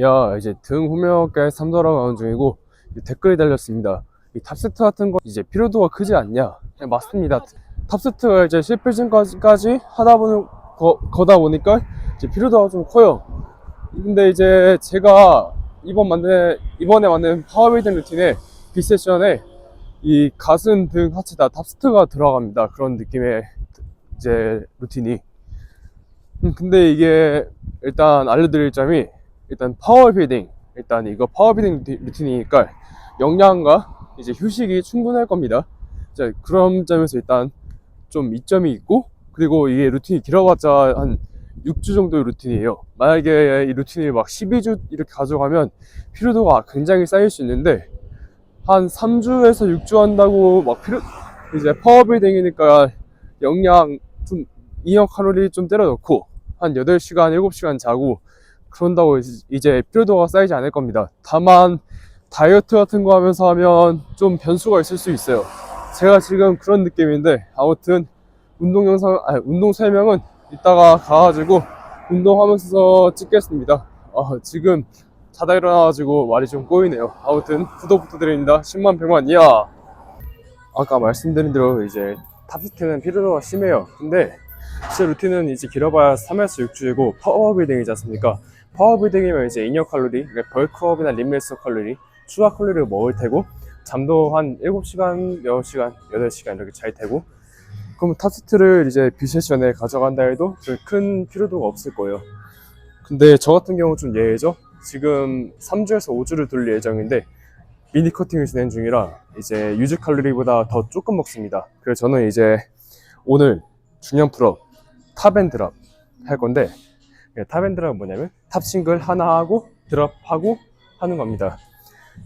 야 이제 등 후면가에 삼도라고 하는 중이고 이 댓글이 달렸습니다. 이 탑세트 같은 거 이제 피로도가 크지 않냐? 네, 맞습니다. 탑세트가 이제 실패진까지 하다 보는 거, 거다 보니까 이제 피로도가 좀 커요. 근데 이제 제가 이번 만든 이번에 만든 파워빌딩 루틴에 빅세션에 이 가슴 등 하체 다 탑스트가 들어갑니다. 그런 느낌의 이제 루틴이. 음, 근데 이게 일단 알려드릴 점이 일단 파워빌딩 일단 이거 파워빌딩 루틴이니까 영양과 이제 휴식이 충분할 겁니다. 자, 그런 점에서 일단 좀 이점이 있고 그리고 이게 루틴이 길어봤자 한 6주 정도의 루틴이에요. 만약에 이 루틴을 막 12주 이렇게 가져가면 피로도가 굉장히 쌓일 수 있는데 한 3주에서 6주 한다고 막 피로 이제 파워빌딩이니까 영양 좀 이용 칼로리 좀 때려 넣고 한 8시간, 7시간 자고 그런다고 이제- 피로도가 쌓이지 않을 겁니다. 다만 다이어트 같은 거 하면서 하면 좀 변수가 있을 수 있어요. 제가 지금 그런 느낌인데 아무튼 운동 영상, 아니 운동 설명은 이따가 가가지고 운동하면서 찍겠습니다. 아, 지금 자다 일어나가지고 말이 좀 꼬이네요. 아무튼 구독 부탁드립니다. 10만 100만 이야. 아까 말씀드린 대로 이제 탑스트는 피로도가 심해요. 근데 제 루틴은 이제 길어봐야 3에서 6주이고 파워빌딩이지 않습니까? 파워빌딩이면 이제 인여 칼로리, 그러니까 벌크업이나 림메스 칼로리, 추가 칼로리를 먹을 테고 잠도 한 7시간, 6시간, 8시간 이렇게 잘 테고 그럼 탑스트를 이제 비세션에 가져간다 해도 그큰 피로도가 없을 거예요. 근데 저 같은 경우 좀 예외죠. 지금 3주에서 5주를 돌릴 예정인데 미니 커팅을 진행 중이라 이제 유지 칼로리보다 더 조금 먹습니다. 그래서 저는 이제 오늘 중량 풀업 탑앤드랍 할 건데 예, 탑앤드랍은 뭐냐면 탑 싱글 하나 하고 드랍하고 하는 겁니다.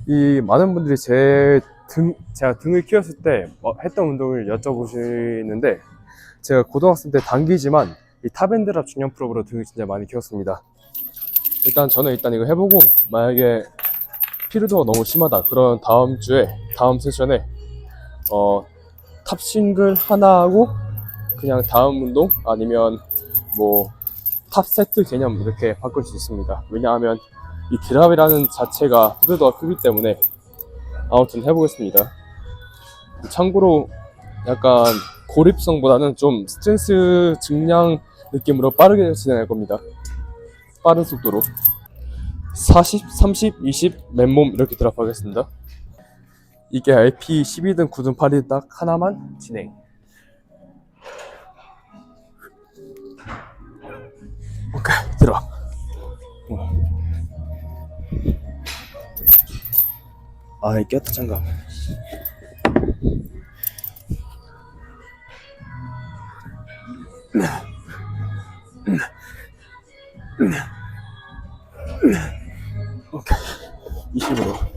이 많은 분들이 제 등, 제가 등을 키웠을 때 어, 했던 운동을 여쭤보시는데 제가 고등학생 때 단기지만 이 탑앤드랍 중량 풀업으로 등을 진짜 많이 키웠습니다. 일단 저는 일단 이거 해보고 만약에 피로도가 너무 심하다 그런 다음 주에 다음 세션에 어, 탑 싱글 하나 하고 그냥 다음 운동 아니면 뭐 탑 세트 개념 이렇게 바꿀 수 있습니다. 왜냐하면 이 드랍이라는 자체가 피로도가 크기 때문에 아무튼 해보겠습니다. 참고로 약간 고립성보다는 좀 스트렝스 증량 느낌으로 빠르게 진행할 겁니다. 빠른 속도로 40, 30, 20 맨몸 이렇게 드랍하겠습니다. 이게 RP 12등 9등 8등 딱 하나만 진행. 아이 꼈다 장갑. 오케이 20으로.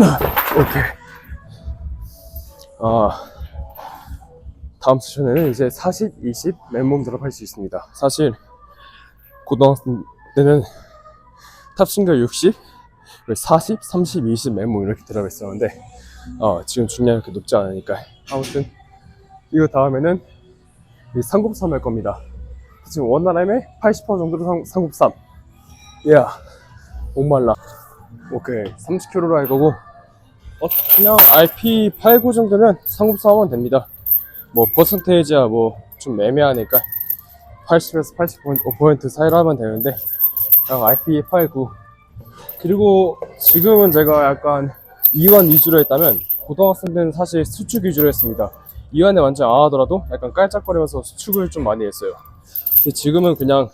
오케이. 아, 다음 세션에는 이제 40, 20 맨몸 드랍 할 수 있습니다. 사실 고등학생 때는 탑싱글 60, 그리고 40, 30, 20 맨몸 이렇게 드랍했었는데 어, 지금 중량이 그렇게 높지 않으니까 아무튼 이거 다음에는 이 상급삼 할 겁니다. 지금 원나라임에 80% 정도로 상, 상급삼. 야, 목말라. 오케이, 30kg로 할 거고 어, 그냥 RP 89 정도면 상급사 하면 됩니다. 뭐, 퍼센테이지야 뭐, 좀 애매하니까 80에서 80.5% 사이로 하면 되는데, 그냥 RP 89. 그리고 지금은 제가 약간 이완 위주로 했다면, 고등학생 때는 사실 수축 위주로 했습니다. 이완에 완전 안 하더라도 약간 깔짝거리면서 수축을 좀 많이 했어요. 근데 지금은 그냥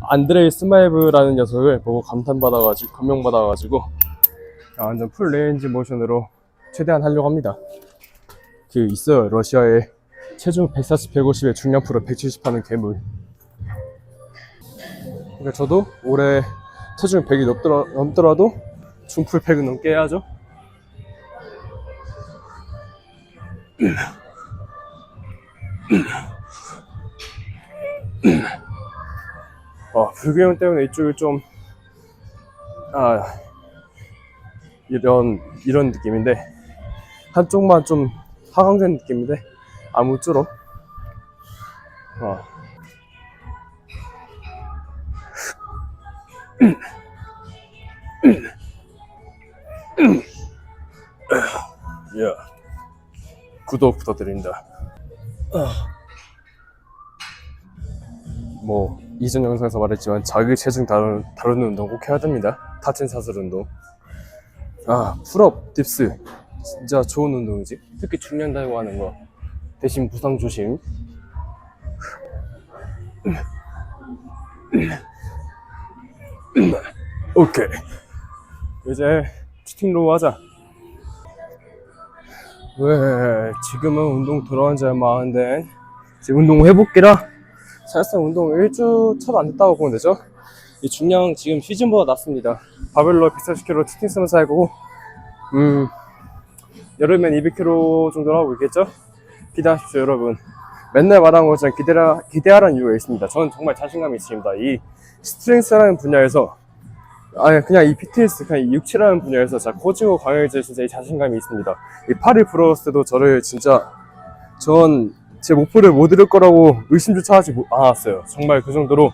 안드레이 스마이브라는 녀석을 보고 감탄받아가지고, 감명받아가지고, 아, 완전 풀 레인지 모션으로 최대한 하려고 합니다. 그 있어요 러시아에 체중 140, 150에 중량 프로 170 하는 괴물. 그러니까 저도 올해 체중 100이 넘더라, 넘더라도 중풀 100은 넘게 해야죠. 어, 불균형 때문에 이쪽이 좀, 아, 이런, 이런 느낌인데, 한쪽만 좀 하강된 느낌인데, 아무쪼록, 어, 예. 구독 부탁드립니다. 뭐 이전 영상에서 말했지만 자기 체중 다루는 운동 꼭 해야 됩니다. 타친 사슬 운동. 아 풀업, 딥스 진짜 좋은 운동이지. 특히 중량 달고 하는 거. 대신 부상 조심. 오케이. 이제 치팅로우 하자. 왜 지금은 운동 돌아온 지 얼마 안 된 지금 운동 회복기라 사실상 운동 1주 차도 안 됐다고 보면 되죠 이 중량 지금 시즌보다 낮습니다 바벨로 140kg 치팅 쓰면서 하고 음 여름엔 200kg 정도로 하고 있겠죠 기대하십시오 여러분 맨날 말하는 것처럼 기대라, 기대하라는 이유가 있습니다 저는 정말 자신감이 있습니다 이 스트렝스라는 분야에서 아니 그냥 이 BTS 그냥 이 육체라는 분야에서 진짜 커지고 강해질 진짜 이 자신감이 있습니다. 이 팔이 부러웠을 때도 저를 진짜 전 제 목표를 못 이룰 거라고 의심조차 하지 못- 않았어요. 정말 그 정도로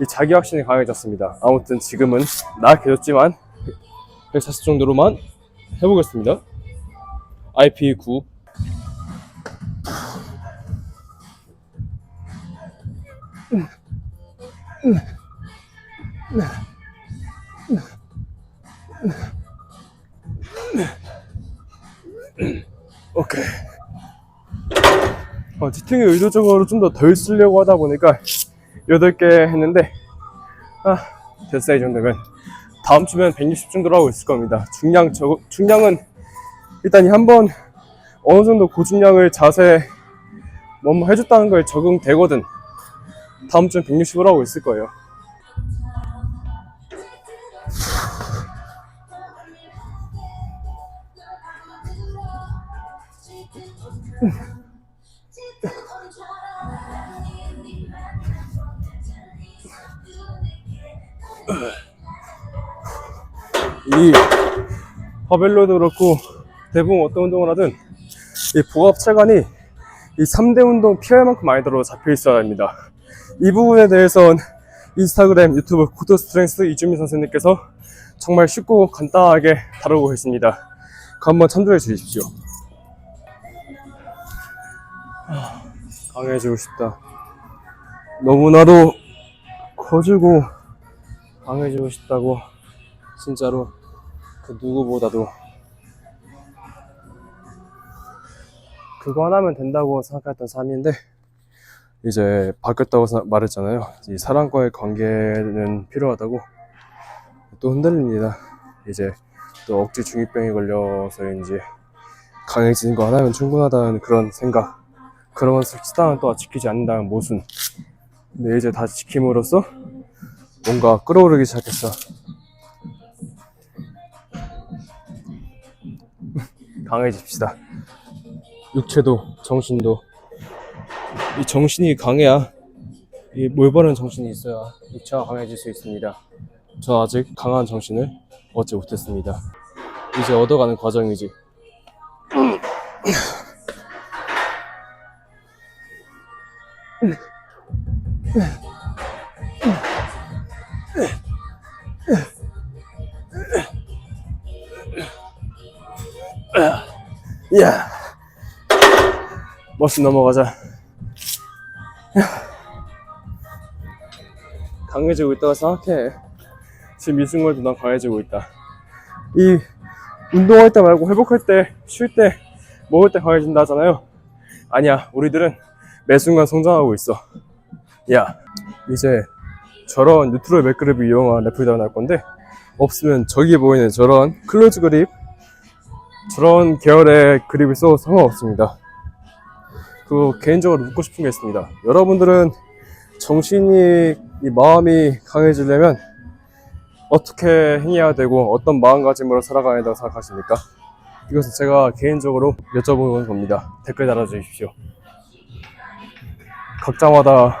이 자기 확신이 강해졌습니다. 아무튼 지금은 나약해졌지만 140 정도로만 해보겠습니다. IP9 오케이. 어, 치팅을 의도적으로 좀 더 덜 쓰려고 하다 보니까 8개 했는데, 아, 됐어, 이 정도면. 다음 주면 160 정도로 하고 있을 겁니다. 중량, 저, 중량은 일단 이 한 번 어느 정도 고중량을 자세 뭐뭐 해줬다는 거에 적응되거든. 다음 주엔 160으로 하고 있을 거예요. 이 바벨로도 그렇고 대부분 어떤 운동을 하든 이 복압 체관이 이 3대 운동 피할 만큼 들어 잡혀 있어야 합니다. 이 부분에 대해선 인스타그램, 유튜브 고도 스트렝스 이주민 선생님께서 정말 쉽고 간단하게 다루고 있습니다. 그 한번 참조해 주십시오. 아, 강해지고 싶다. 너무나도 커지고 강해지고 싶다고 진짜로 그 누구보다도 그거 하나면 된다고 생각했던 삶인데 이제 바뀌었다고 사- 말했잖아요. 이 사람과의 관계는 필요하다고 또 흔들립니다. 이제 또 억지 중이병에 걸려서인지 강해지는 거 하나면 충분하다는 그런 생각. 그러면 수당은 또 지키지 않는다는 모순. 근데 이제 다 지킴으로써 뭔가 끌어오르기 시작했어. 강해집시다. 육체도 정신도 이 정신이 강해야 이 몰바른 정신이 있어야 육체가 강해질 수 있습니다. 저 아직 강한 정신을 얻지 못했습니다. 이제 얻어가는 과정이지. 야, 멋있 넘어가자. 야. 강해지고 있다고 생각해. 지금 이 순간도 난 강해지고 있다. 이 운동할 때 말고 회복할 때, 쉴 때, 먹을 때 강해진다 하잖아요. 아니야, 우리들은 매 순간 성장하고 있어. 야, 이제 저런 뉴트럴 맥그립을 이용한 래플 다운 할 건데, 없으면 저기 보이는 저런 클로즈 그립, 저런 계열의 그립을 써도 상관없습니다. 그 개인적으로 묻고 싶은 게 있습니다. 여러분들은 정신이 이 마음이 강해지려면 어떻게 행해야 되고 어떤 마음가짐으로 살아가야 된다고 생각하십니까? 이것은 제가 개인적으로 여쭤보는 겁니다. 댓글 달아주십시오. 각자마다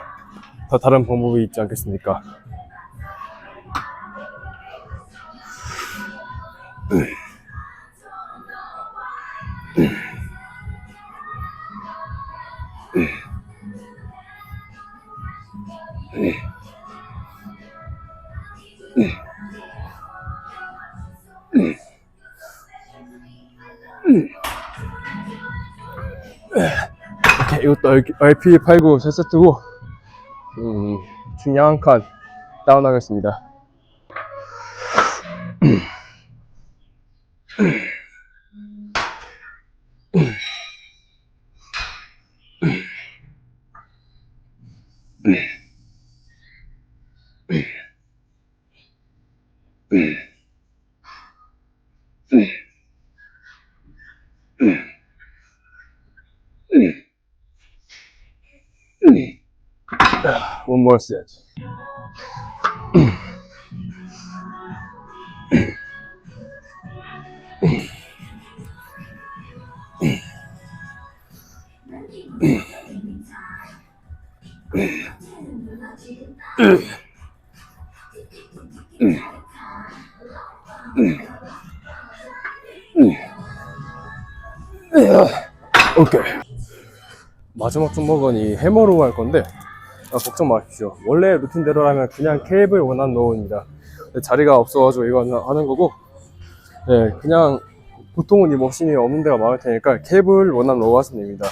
다 다른 방법이 있지 않겠습니까? 오케이, 이것도 RP 89세 세트고, 음, 중량 한칸 다운하겠습니다. More set. 오케이. 마지막 종목은 이 해머로 할 건데 아, 걱정 마십시오. 원래 루틴대로라면 그냥 케이블 원한 로우입니다. 근데 자리가 없어가지고 이거 하는 거고, 네, 그냥 보통은 이 머신이 없는 데가 많을 테니까 케이블 원한 로우 하시면 됩니다.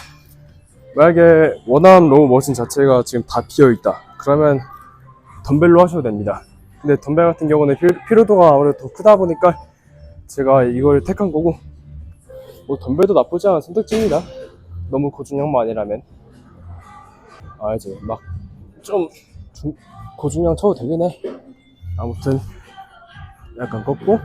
만약에 원한 로우 머신 자체가 지금 다 비어 있다. 그러면 덤벨로 하셔도 됩니다. 근데 덤벨 같은 경우는 피- 피로도가 아무래도 더 크다 보니까 제가 이걸 택한 거고, 뭐 덤벨도 나쁘지 않은 선택지입니다. 너무 고중량만 아니라면. 알지, 막 좀 고중량 쳐도 되긴 해. 아무튼 약간 꺾고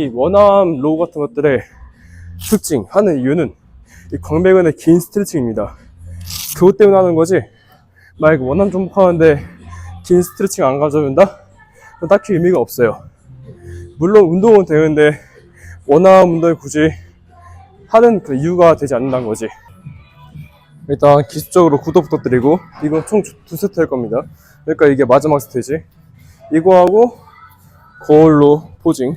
이 원암 로우 같은 것들의 특징 하는 이유는 이 광배근의 긴 스트레칭입니다. 그것 때문에 하는 거지. 만약 원암 종목하는데 긴 스트레칭 안 가져온다? 그건 딱히 의미가 없어요. 물론 운동은 되는데 원암 운동을 굳이 하는 그 이유가 되지 않는다는 거지. 일단 기술적으로 구독 부탁드리고 이건 총 두 세트 할 겁니다. 그러니까 이게 마지막 세트지. 이거 하고 거울로 포징.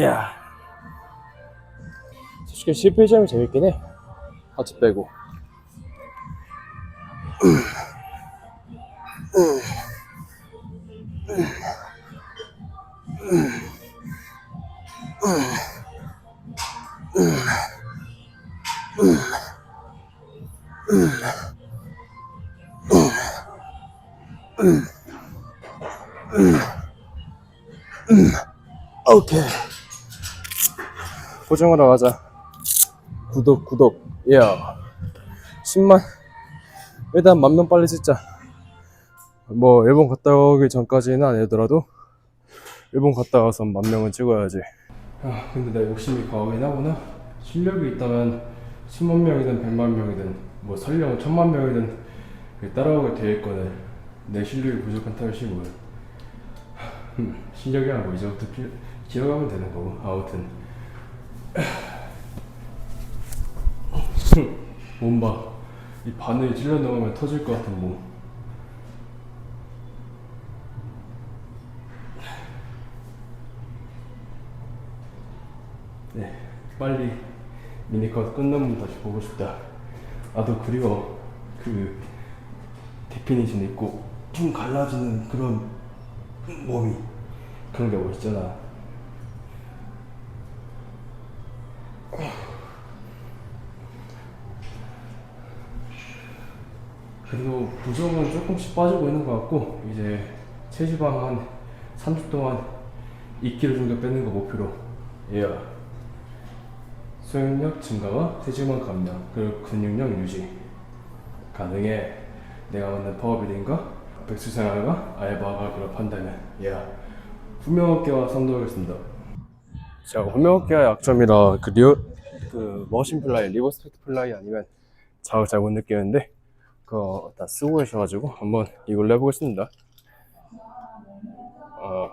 야. 솔직히 실패점이 재밌긴 해. 하트 빼고. 고정하러 가자. 구독, 구독. 야. 10만. 일단 만 명 빨리 찍자. 뭐 일본 갔다 오기 전까지는 안 해더라도 일본 갔다 와서 만 명은 찍어야지. 아 근데 내 욕심이 과하긴 하구나. 실력이 있다면 10만 명이든 100만 명이든 뭐 설령 1000만 명이든 따라오게 돼 있거든. 내 실력이 부족한 탓이고 흠, 실력이 아니고 이제부터 필, 기어가면 되는 거고 아무튼 몸봐 이 바늘 찔러 넣으면 터질 것 같은 몸 네, 빨리 미니컷 끝나면 다시 보고 싶다. 나도 그리워. 그 데피니션 있고 좀 갈라지는 그런 몸이 그런 게 멋있잖아. 그래도 부정은 조금씩 빠지고 있는 것 같고 이제 체지방 한 3주 동안 2kg 정도 빼는 거 목표로 예. 수행력 증가와 체지방 감량 그리고 근육력 유지 가능해 내가 만든 파워빌딩과 백수생활과 알바가 결합한다면 예. 후면어깨와 선도하겠습니다 자 후면어깨가 약점이라 그 리어 그 머신 플라이 리버스펙트 플라이 아니면 자극 잘 못 느끼는데 그거 다 쓰고 계셔가지고 한번 이걸로 해보겠습니다 어.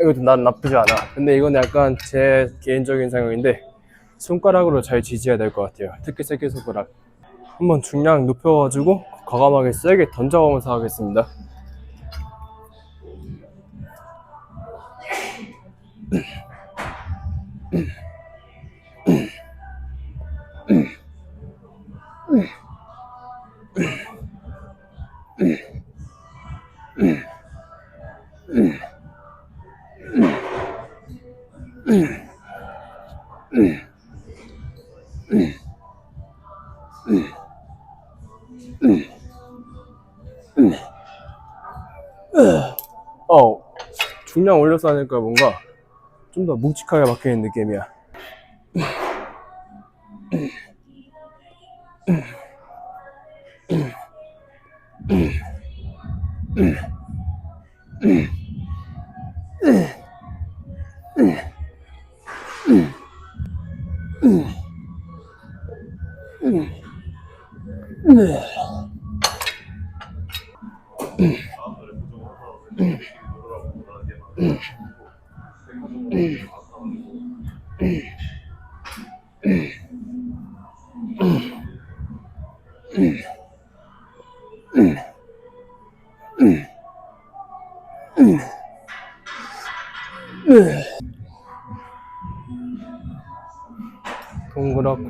이것도 난 나쁘지 않아. 근데 이건 약간 제 개인적인 생각인데 손가락으로 잘 지지해야 될 것 같아요. 특히 새끼 손가락. 한번 중량 눕혀가지고 과감하게 세게 던져가면서 하겠습니다. 어, 중량 올려서 하니까 뭔가 좀 더 묵직하게 박혀있는 느낌이야.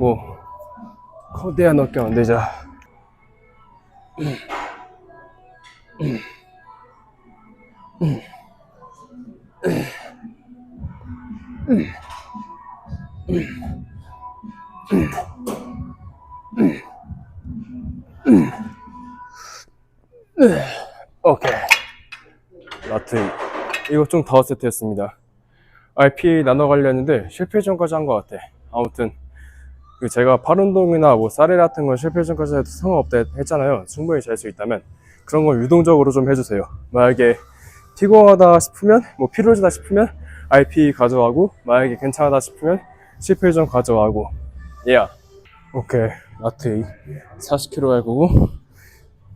동그랗고 거대한 어깨 만들자. 오케이. 라트 이거 좀더 세트였습니다. RPA 나눠 가려는데 실패 전까지 한 것 같아. 아무튼 그 제가 팔 운동이나 뭐 쌀이 같은 건 실패 전까지 해도 상관없다 했잖아요. 충분히 잘 수 있다면 그런 건 유동적으로 좀 해주세요. 만약에 피곤하다 싶으면 뭐 피로하다 싶으면 RP 가져가고 만약에 괜찮다 싶으면 실패 전 가져가고 예. Yeah. 오케이 라트 40kg 할 거고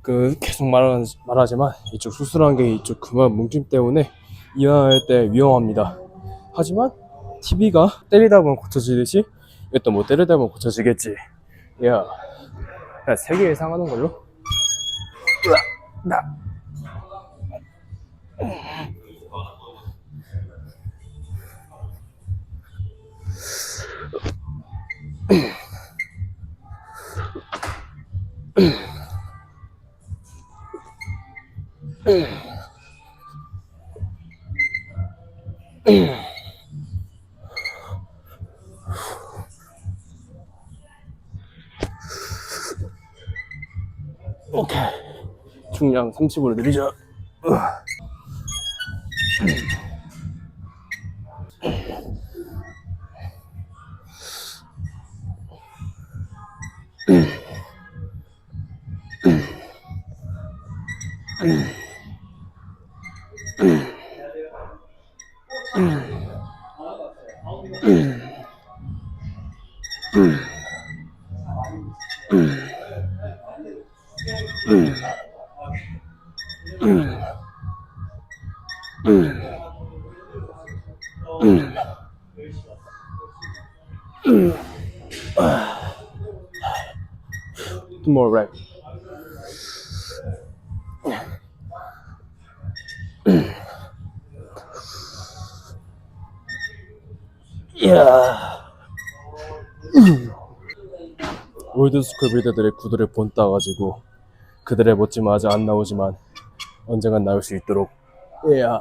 그 계속 말하, 말하지만 이쪽 수술한 게 이쪽 그만 뭉침 때문에 이완할 때 위험합니다. 하지만 TV가 때리다 보면 고쳐지듯이 이것도 뭐 보면 고쳐지겠지. 야, 그냥 세개 이상 하는 걸로. 으아, 나. 30으로 늘리자. Two more rep. 야. 올드스쿨 빌더들의 구두를 본따가지고 그들의 멋짐은 아직 안 나오지만 언젠간 나올 수 있도록 야.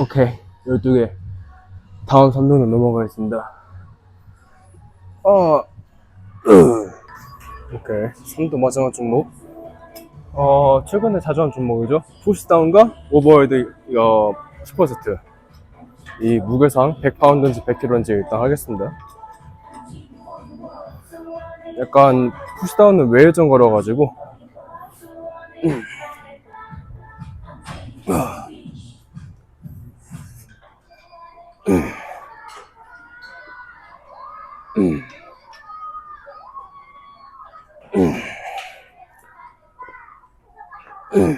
오케이 12개. 다음 3등은 넘어가겠습니다. 어 오케이. 3등 마지막 종목 어 최근에 자주 한 종목이죠? 푸시다운과 오버헤드 어, 슈퍼세트. 이 무게상 100파운드인지 100kg인지 일단 하겠습니다. 약간 푸시다운은 외회전 걸어가지고 오케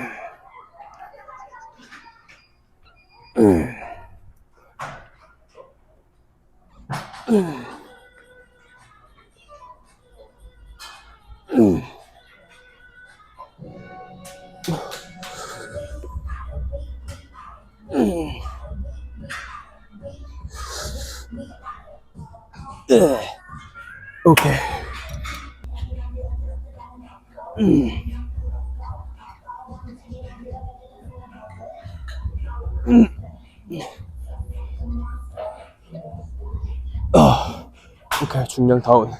오케이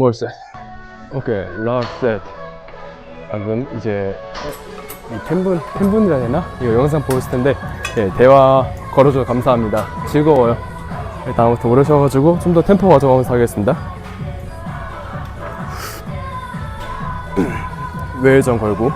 원몰 셋 오케이 라스트 셋 방금 이제 이 팬분 팬분이라 해야 되나? 이거 영상 보였을 텐데 예, 대화 걸어줘서 감사합니다. 즐거워요. 예, 다음부터 오르셔가지고 좀 더 템포 가져가면서 하겠습니다. 외회전 걸고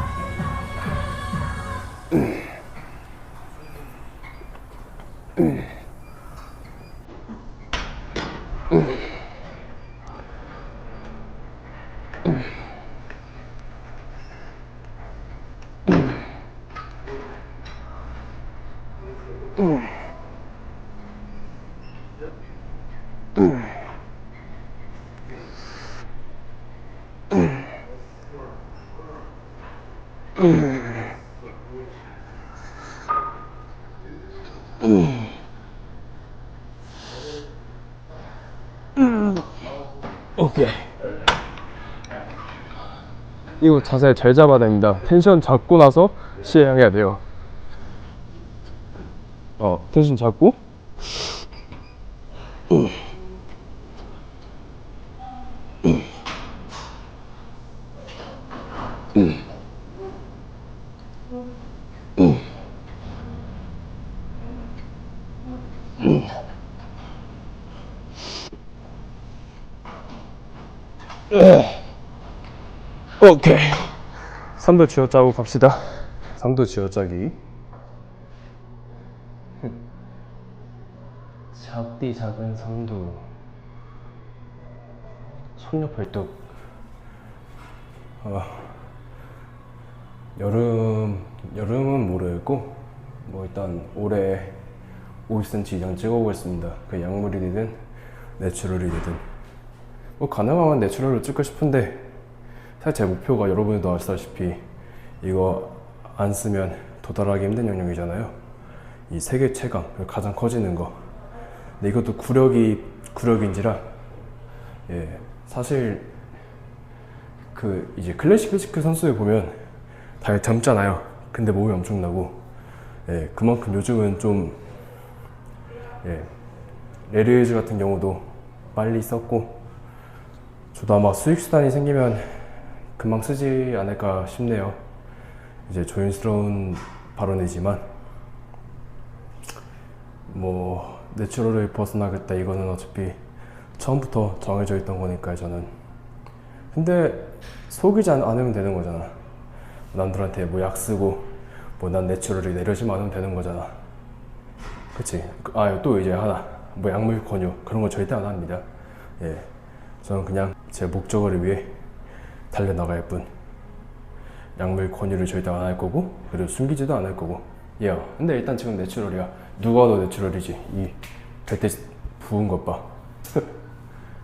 오케이. 이거 자세 잘 잡아야 됩니다. 텐션 잡고 나서 시행해야 돼요. 어, 텐션 잡고. 오케이. 3도 쥐어짜고 갑시다. 3도 쥐어짜기. 작디 작은 3도. 손녀 팔뚝. 아, 여름, 여름은 모르겠고, 뭐 일단 올해 50cm 이상 찍어보겠습니다. 그 약물이 되든, 내추럴이 되든. 뭐 가능하면 내추럴로 찍고 싶은데, 사실 제 목표가 여러분들도 아시다시피 이거 안 쓰면 도달하기 힘든 영역이잖아요. 이 세계 최강 가장 커지는 거. 근데 이것도 구력이 구력인지라 예 사실 그 이제 클래식 클래식 선수들 보면 다 젊잖아요. 근데 몸이 엄청나고 예 그만큼 요즘은 좀 예, 레르즈 같은 경우도 빨리 썼고 저도 아마 수익 수단이 생기면 금방 쓰지 않을까 싶네요. 이제 조심스러운 발언이지만 뭐 내추럴을 벗어나겠다 이거는 어차피 처음부터 정해져 있던 거니까 저는 근데 속이지 않- 않으면 되는 거잖아. 남들한테 뭐 약 쓰고 뭐 난 내추럴이 내려지만 않으면 되는 거잖아. 그치? 아 또 이제 하나 뭐 약물 권유 그런 거 절대 안 합니다. 예, 저는 그냥 제 목적을 위해 달려나갈 뿐. 약물 권유를 절대 안 할 거고 그리고 숨기지도 않을 거고. 예 근데 일단 지금 내추럴이야. 누가 더 내추럴이지? 이 배때 부은 것봐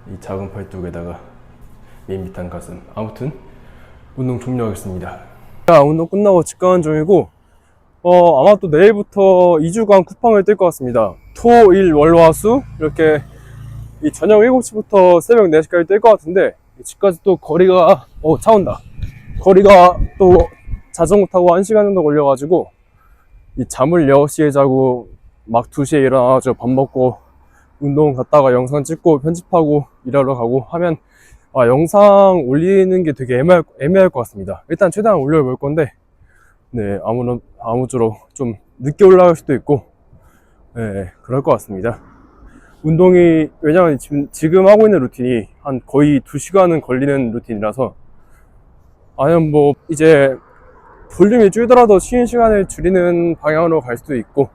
이 작은 팔뚝에다가 밋밋한 가슴. 아무튼 운동 종료하겠습니다. 자 운동 끝나고 집 가는 중이고 어 아마 또 내일부터 2주간 쿠팡을 뜰 것 같습니다. 토, 일, 월, 화, 수? 이렇게 이 저녁 7시부터 새벽 4시까지 뜰 것 같은데 집까지 또 거리가 어 차 온다. 거리가 또 자전거 타고 1시간 정도 걸려가지고 이 잠을 6시에 자고 막 2시에 일어나가지고 밥 먹고 운동 갔다가 영상 찍고 편집하고 일하러 가고 하면 아, 영상 올리는 게 되게 애매할, 애매할 것 같습니다. 일단 최대한 올려볼 건데 네 아무런 아무쪼록 좀 늦게 올라갈 수도 있고 네 그럴 것 같습니다 운동이 왜냐면 지금, 지금 하고 있는 루틴이 한 거의 2시간은 걸리는 루틴이라서 아니면 뭐 이제 볼륨이 줄더라도 쉬는 시간을 줄이는 방향으로 갈 수도 있고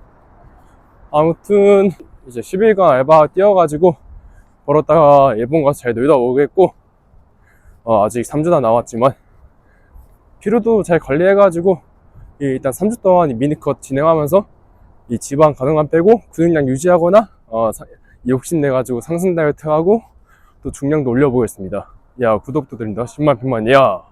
아무튼 이제 10일간 알바 뛰어가지고 벌었다가 일본 가서 잘 놀다 오겠고 어, 아직 3주나 남았지만 피로도 잘 관리해가지고 이 일단 3주 동안 이 미니컷 진행하면서 이 지방 가능한 빼고 근육량 유지하거나 어, 사- 욕심내가지고 상승 다이어트 하고 또 중량도 올려보겠습니다. 야 구독도 드립니다. 10만 100만 야